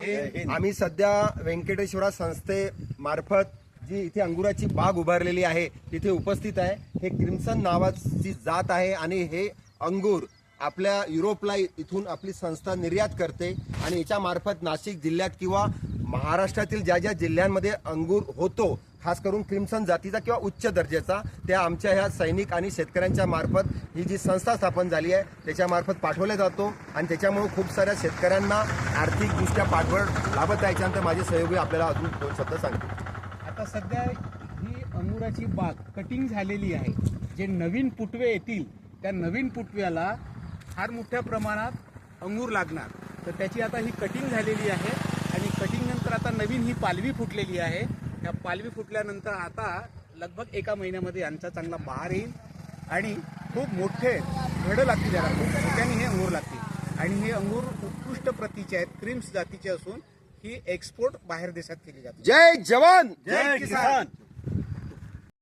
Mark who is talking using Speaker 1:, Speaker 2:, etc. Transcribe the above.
Speaker 1: आम्ही सध्या व्यंकटेश्वरा संस्थे मार्फत जी इथे अंगुराची बाग उभारलेली आहे तिथे उपस्थित आहे. हे क्रिम्सन नावाची जात आहे आणि हे अंगूर आपल्या युरोपला इथून आपली संस्था निर्यात करते आणि याच्यामार्फत नाशिक जिल्ह्यात किंवा महाराष्ट्रातील ज्या ज्या जिल्ह्यांमध्ये अंगूर होतो खास करून क्रिम्सन जातीचा किंवा उच्च दर्जाचा त्या आमच्या ह्या सैनिक आणि शेतकऱ्यांच्या मार्फत ही जी संस्था स्थापन झाली आहे त्याच्यामार्फत पाठवला जातो आणि त्याच्यामुळे खूप साऱ्या शेतकऱ्यांना आर्थिकदृष्ट्या पाठबळ लाभत आहे. त्यानंतर माझे सहयोगी आपल्याला अजून दोन शब्द सांगतील.
Speaker 2: आता सध्या ही अंगुराची बाग कटिंग झालेली आहे. जे नवीन पुटवे येतील त्या नवीन पुटव्याला फार मोठ्या प्रमाणात अंगूर लागणार. तर त्याची आता ही कटिंग झालेली आहे आणि कटिंग नंतर आता नवीन ही पालवी फुटलेली आहे. त्या पालवी फुटल्यानंतर आता लगभग एका महिन्यामध्ये यांचा चांगला बहार येईल आणि खूप मोठे घडं लागतील याला. खूप मोठ्याने हे अंगूर लागतील. आणि हे अंगूर उत्कृष्ट प्रतीचे आहेत. क्रिम्स जातीचे असून ही एक्सपोर्ट बाहेर देशात केली जाते.
Speaker 1: जय जवान!
Speaker 2: जय किसान!